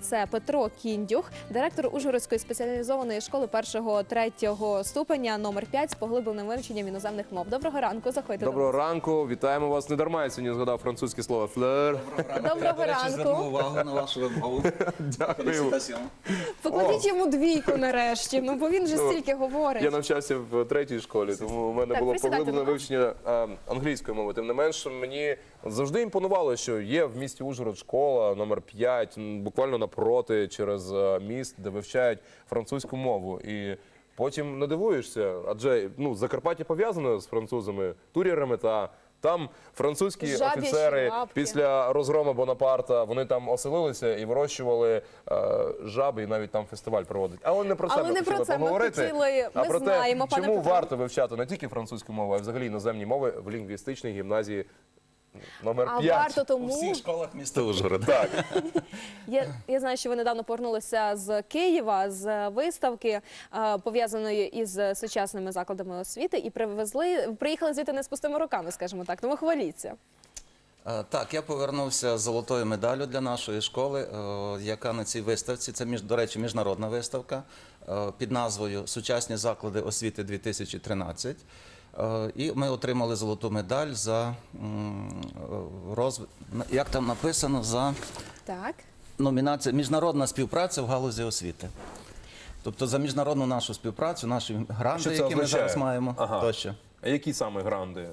Це Петро Кіндюх, директор Ужгородської спеціалізованої школи першого третього ступеня номер 5 з поглибленим вивченням іноземних мов. Доброго ранку, заходьте. Доброго до ранку, вітаємо вас. Не дарма я сьогодні згадав французьке слово флер. Доброго Звернув увагу на вашу вимову. Дякую. Покладіть йому двійку нарешті. Ну бо він же Ну, стільки говорить. Я навчався в третій школі, тому у мене Так, було поглиблене вивчення англійської мови. Тим не менш, мені завжди імпонувало, що є в місті Ужгород школа номер 5, м, буквально напроти через е, міст, де вивчають французьку мову. І потім не дивуєшся, адже ну Закарпаття пов'язане з французами, турірами та. Там французькі Жаб'ячі офіцери після розгрому Бонапарта вони там оселилися і вирощували е, жаби, і навіть там фестиваль проводять. Але не про Але себе не про це. Ми поговорити, хотіли- а про знаємо, те, пане чому Петро. варто вивчати не тільки французьку мову, а й взагалі іноземні мови в лінгвістичній гімназії номер А 5. варто У тому. всіх школах міста Ужгорода. Так, Я, я знаю, що ви недавно повернулися з Києва з виставки, е, пов'язаної із сучасними закладами освіти, і привезли, приїхали звідти не з пустими руками, скажімо так. Тому хваліться. Е, Так, я повернувся з золотою медаллю для нашої школи, е, яка на цій виставці, це між- до речі, міжнародна виставка е, під назвою Сучасні заклади освіти 2013. Е, І ми отримали золоту медаль за е, розв... як там написано, за Так. номінацію Міжнародна співпраця в галузі освіти. Тобто за міжнародну нашу співпрацю, наші це які ми зараз маємо, Ага. тощо. а які саме гранди? е,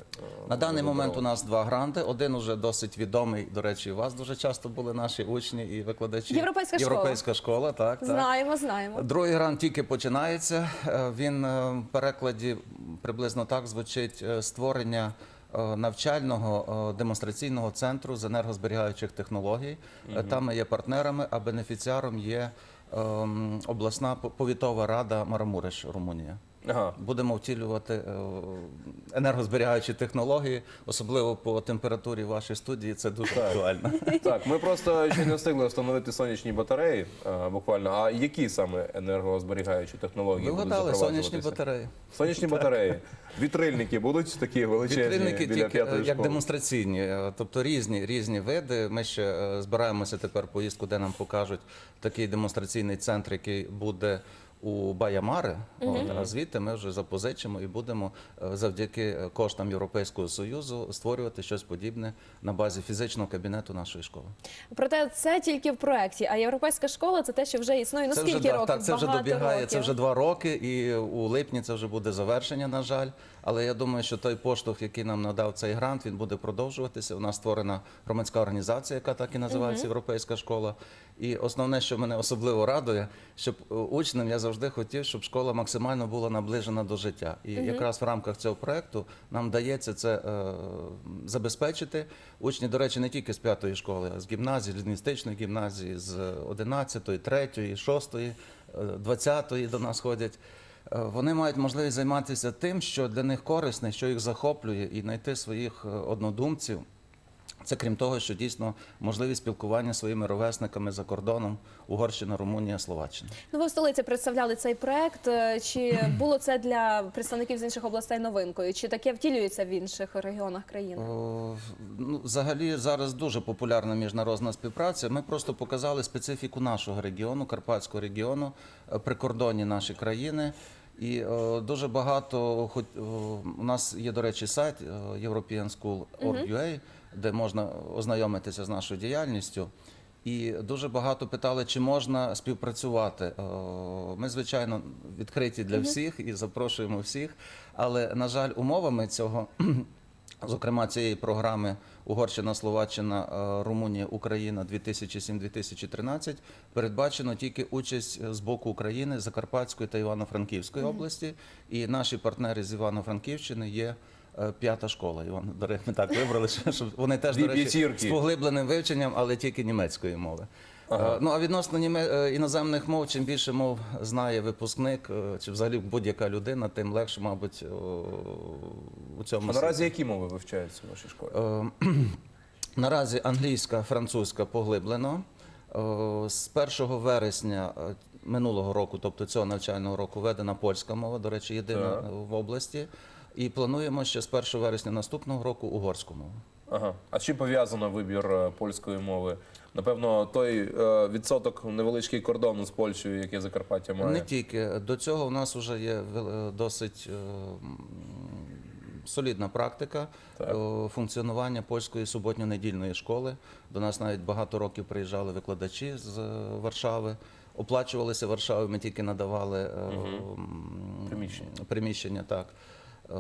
На даний момент у нас два гранти. Один уже досить відомий. До речі, у вас дуже часто були наші учні і викладачі. Європейська школа. Європейська школа, так, так. Знаємо, знаємо. Другий грант тільки починається. Він в перекладі приблизно так звучить е, створення е, навчального е, демонстраційного центру з енергозберігаючих технологій. угу. Там ми є партнерами, а бенефіціаром є ем, обласна по- повітова рада Марамуреш, Румунія. Ага. Будемо втілювати е, енергозберігаючі технології, особливо по температурі в вашій студії. Це дуже актуально. Так, ми просто ще не встигли встановити сонячні батареї, е, буквально. А які саме енергозберігаючі технології Ви вгадали сонячні батареї. Сонячні батареї. Вітрильники будуть такі величезні Вітрильники біля тільки е, як школи? демонстраційні, тобто різні різні види. Ми ще збираємося тепер поїздку, де нам покажуть такий демонстраційний центр, який буде. У Баямари, а звідти ми вже запозичимо і будемо е, завдяки е, коштам Європейського союзу створювати щось подібне на базі фізичного кабінету нашої школи. Проте це тільки в проєкті, а європейська школа це те, що вже існує. Ну Це скільки вже, років? Так, це вже добігає, років. це вже два роки, і у липні це вже буде завершення, на жаль. Але я думаю, що той поштовх, який нам надав цей грант, він буде продовжуватися. У нас створена громадська організація, яка так і називається Європейська школа. І основне, що мене особливо радує, щоб е, учням я завжди хотів, щоб школа максимально була наближена до життя. І якраз в рамках цього проекту нам дається це е, забезпечити. Учні, до речі, не тільки з п'ятої школи, а з гімназії, з лінгвістичної гімназії, з 11, 3, 6, 20 до нас ходять. Е, Вони мають можливість займатися тим, що для них корисне, що їх захоплює, і знайти своїх е, однодумців. Це крім того, що дійсно можливість спілкування зі своїми ровесниками за кордоном Угорщина, Румунія, Словаччина. Ну, ви в столиці представляли цей проект. Е, Чи було це для представників з інших областей новинкою? Чи таке втілюється в інших регіонах країни? О, ну, взагалі зараз дуже популярна міжнародна співпраця. Ми просто показали специфіку нашого регіону, Карпатського регіону, е, прикордонні наші країни. І е, дуже багато, хоч е, у нас є, до речі, сайт European School.org.ua, де можна ознайомитися з нашою діяльністю. І дуже багато питали, чи можна співпрацювати. Е, Ми, звичайно, відкриті для всіх і запрошуємо всіх. Але, на жаль, умовами цього Зокрема, цієї програми Угорщина, Словаччина, е, Румунія, Україна 2007-2013 передбачено тільки участь з боку України, Закарпатської та Івано-Франківської області. І наші партнери з Івано-Франківщини є п'ята школа. Іван, до речі, ми так вибрали, щоб вони теж до речі, з поглибленим вивченням, але тільки німецької мови. Е, Ну а відносно е, іноземних мов, чим більше мов знає випускник, е, чи взагалі будь-яка людина, тим легше, мабуть, у цьому А наразі які мови вивчаються в вашій школі? Е, Наразі англійська, французька поглиблено. Е, З 1 вересня е, минулого року, тобто цього навчального року, введена польська мова, до речі, єдина Так. в області. І плануємо ще з 1 вересня наступного року угорську мову. Ага. А з чим пов'язано вибір е, польської мови? Напевно, той е, відсоток невеличкий кордону з Польщею, який Закарпаття має. Не тільки до цього у нас вже є е, досить солідна практика Так. функціонування польської суботньо-недільної школи. До нас навіть багато років приїжджали викладачі з Варшави. Оплачувалися Варшави, ми тільки надавали м, Приміщення. приміщення так. Е,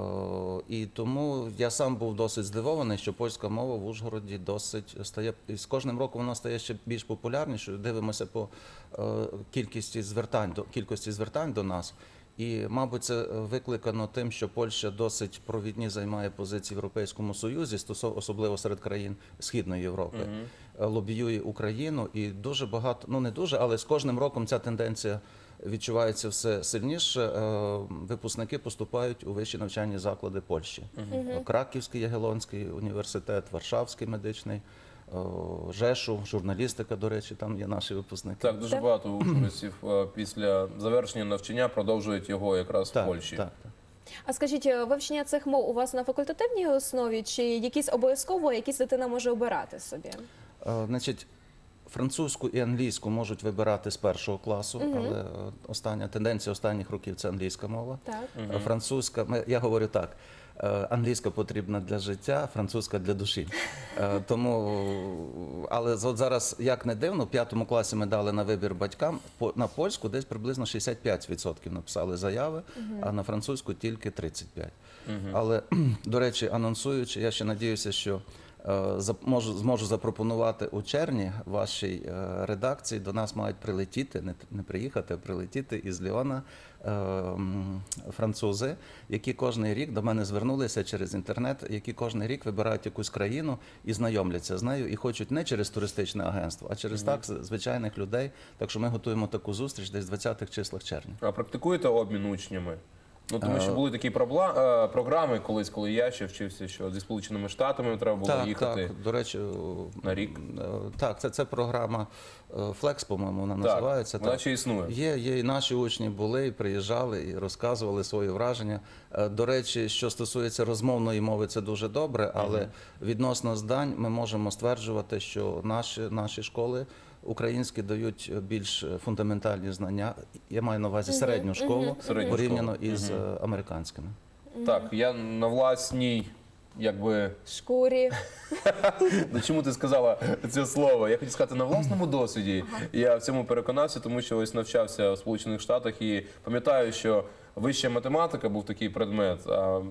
І тому я сам був досить здивований, що польська мова в Ужгороді досить стає і з кожним роком вона стає ще більш популярнішою. Дивимося по е, кількості звертань до кількості звертань до нас. І, мабуть, це викликано тим, що Польща досить провідні займає позиції в Європейському Союзі, особливо серед країн Східної Європи, Е, лобіює Україну, і дуже багато, ну не дуже, але з кожним роком ця тенденція відчувається все сильніше. Е, Випускники поступають у вищі навчальні заклади Польщі. Краківський Ягелонський університет, Варшавський медичний, е, Жешу, журналістика, до речі, там є наші випускники. Так, дуже багато ужгородців е, після завершення навчання продовжують його якраз в Польщі. Так, так. А скажіть, вивчення цих мов у вас на факультативній основі, чи якісь обов'язково, якісь дитина може обирати собі? Значить, французьку і англійську можуть вибирати з першого класу, але е, остання тенденція останніх років це англійська мова. Так. Е, Французька, ми- я говорю так. е, Англійська потрібна для життя, французька для душі. Е, Тому, але от зараз, як не дивно, в п'ятому класі ми дали на вибір батькам по- на польську десь приблизно 65% написали заяви, а на французьку тільки 35%. Але, до речі, анонсуючи, я ще надіюся, що зможу запропонувати у червні вашій е, редакції. До нас мають прилетіти, не, не приїхати, а прилетіти із Ліона е, французи, які кожен рік до мене звернулися через інтернет, які кожен рік вибирають якусь країну і знайомляться з нею, і хочуть не через туристичне агентство, а через так звичайних людей. Так що ми готуємо таку зустріч десь в 20-х числах червня. А практикуєте обмін учнями? Ну тому Е, що були такі пробла- е, програми колись, коли я ще вчився, що зі Сполученими Штатами треба було так, їхати. так, до речі, на рік? е, Так, це, це програма е, Flex, по-моєму, вона називається. вона ще існує. Є, є і наші учні були, і приїжджали, і розказували свої враження. Е, До речі, що стосується розмовної мови, це дуже добре, але відносно здань ми можемо стверджувати, що наші, наші школи українські дають більш фундаментальні знання. Я маю на увазі середню школу Середню порівняно школу. із е, американськими. Так, я на власній, якби Шкурі. Ну, чому ти сказала це слово? Я хотів сказати на власному досвіді. Я в цьому переконався, тому що ось навчався в Сполучених Штатах і пам'ятаю, що вища математика був такий предмет. А,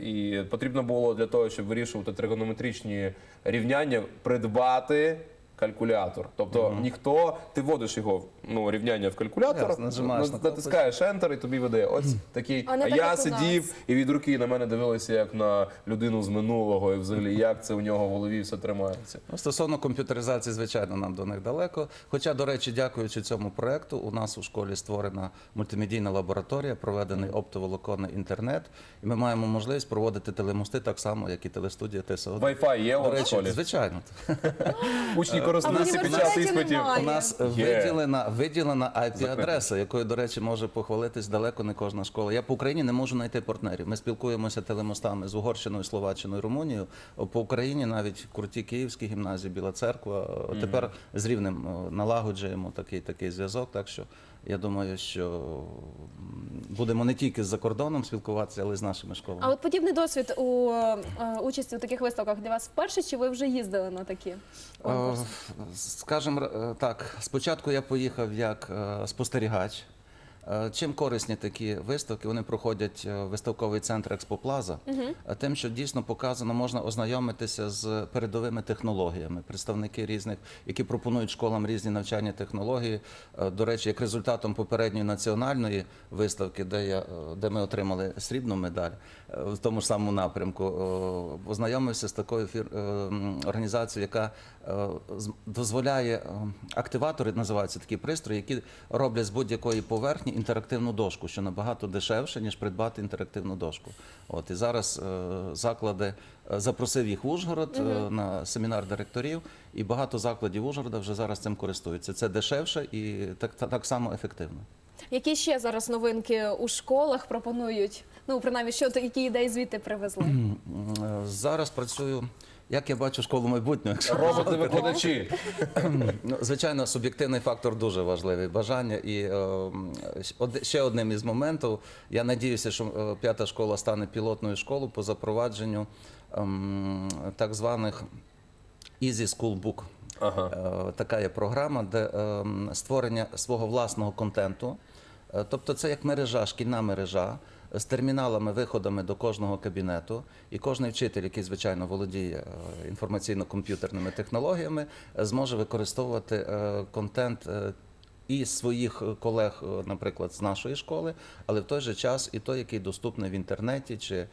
і потрібно було для того, щоб вирішувати тригонометричні рівняння, придбати. Калькулятор, тобто ніхто, ти вводиш його ну рівняння в калькулятор, Ясно, нажимаєш на натискаєш Enter і тобі веде. Ось такий. А не так, я як у нас. сидів і від руки на мене дивилися як на людину з минулого, і взагалі як це у нього в голові все тримається. Ну, Стосовно комп'ютеризації, звичайно, нам до них далеко. Хоча, до речі, дякуючи цьому проекту, у нас у школі створена мультимедійна лабораторія, проведений оптоволоконний інтернет, і ми маємо можливість проводити телемости так само, як і телестудія ТСО. Wi-Fi є у До вас в речі, школі? звичайно. Учні А в користуються під час іспитів. У нас Є. виділена, виділена IP-адреса, якою, до речі, може похвалитись далеко не кожна школа. Я по Україні не можу знайти партнерів. Ми спілкуємося телемостами з Угорщиною, Словаччиною, Румунією. По Україні навіть круті київські гімназії, Біла Церква. Тепер з рівнем налагоджуємо такий такий зв'язок. Так що я думаю, що будемо не тільки з-за кордоном спілкуватися, але й з нашими школами. А от подібний досвід у е, участі у таких виставках для вас вперше, чи ви вже їздили на такі конкурси? Скажімо е, так, спочатку я поїхав як е, спостерігач. Е, Чим корисні такі виставки? Вони проходять е, в виставковий центр Експоплаза, Е, тим, що дійсно показано, можна ознайомитися з передовими технологіями, представники різних, які пропонують школам різні навчальні технології. До речі, як результатом попередньої національної виставки, де я де ми отримали срібну медаль в тому ж самому напрямку, ознайомився з такою фір... організацією, яка дозволяє активатори, називаються такі пристрої, які роблять з будь-якої поверхні інтерактивну дошку, що набагато дешевше, ніж придбати інтерактивну дошку. От і зараз е, заклади е, запросив їх в Ужгород е, на семінар директорів, і багато закладів Ужгорода вже зараз цим користуються. Це дешевше і так, так, так само ефективно. Які ще зараз новинки у школах пропонують? Ну, принаймні, що які ідеї звідти привезли? Е, Зараз працюю Як я бачу школу майбутнього, якщо Роботи-викладачі. Ну, звичайно, суб'єктивний фактор дуже важливий. Бажання і е, ще одним із моментів. Я надіюся, що е, п'ята школа стане пілотною школою по запровадженню ем, так званих Easy School Book. Ага. Е, Така є програма, де ем, створення свого власного контенту. Е, Тобто, це як мережа, шкільна мережа з терміналами, виходами до кожного кабінету. І кожен вчитель, який звичайно володіє е, інформаційно-комп'ютерними технологіями, зможе використовувати е, контент. е, І своїх колег, наприклад, з нашої школи, але в той же час і той, який доступний в інтернеті, чи е,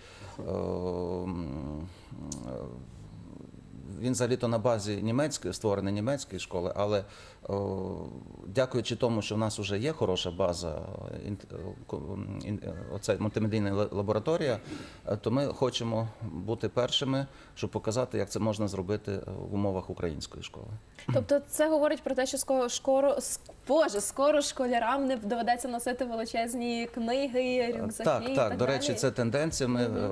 він взагалі-то на базі німецької створеної німецької школи, але о, дякуючи тому, що в нас вже є хороша база, е, е, ін- е, оце мультимедійна лабораторія, е, то ми хочемо бути першими, щоб показати, як це можна зробити е, в умовах української школи. Тобто це говорить про те, що скоро, скоро ск- Боже, скоро школярам не доведеться носити величезні книги, рюкзаки. Так, і так. так До далі. речі, це тенденція. Ми е,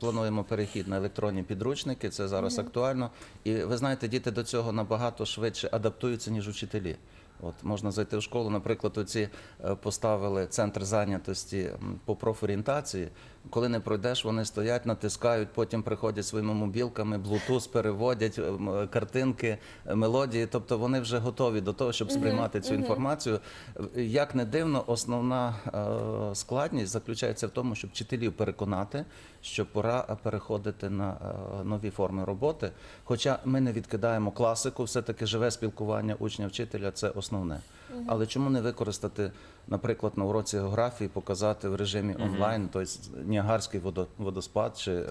плануємо перехід на електронні підручники. Це зараз актуально. І ви знаєте, діти до цього набагато швидше адаптуються, ніж учителі. От можна зайти в школу, наприклад, оці е, поставили центр зайнятості по профорієнтації. Коли не пройдеш, вони стоять, натискають, потім приходять своїми мобілками, блутуз переводять м, е, картинки, мелодії. Тобто вони вже готові до того, щоб сприймати цю інформацію. Як не дивно, основна е, складність заключається в тому, щоб вчителів переконати, що пора е, переходити на е, нові форми роботи. Хоча ми не відкидаємо класику, все-таки живе спілкування учня-вчителя це основне. Але чому не використати, наприклад, на уроці географії показати в режимі онлайн, тобто Ніагарський водо- водоспад чи е,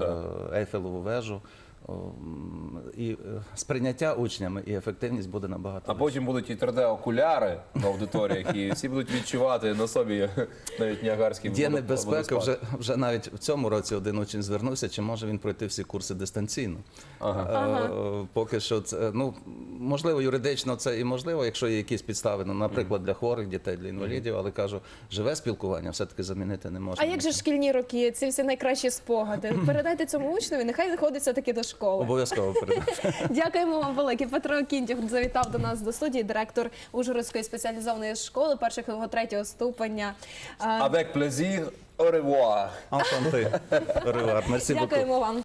Ейфелеву вежу. О, м, І е, сприйняття учнями і ефективність буде набагато. А потім будуть і 3D-окуляри в аудиторіях, і всі будуть відчувати на собі навіть Ніагарський Є небезпека, вже, вже навіть в цьому році один учень звернувся, чи може він пройти всі курси дистанційно. Е, Поки що це, ну, можливо, юридично це і можливо, якщо є якісь підстави, ну, наприклад, для хворих дітей, для інвалідів, але кажу, живе спілкування все-таки замінити не можна. А як же шкільні роки, ці всі найкращі спогади? Передайте цьому учневі, нехай він ходить все-таки до школи. Обов'язково передам. Дякуємо вам велике. Петро Кінтюх завітав до нас до студії, директор Ужгородської спеціалізованої школи першого третього ступеня. Avec plaisir, au revoir. Enchanté. Au revoir. Merci beaucoup. Дякуємо вам.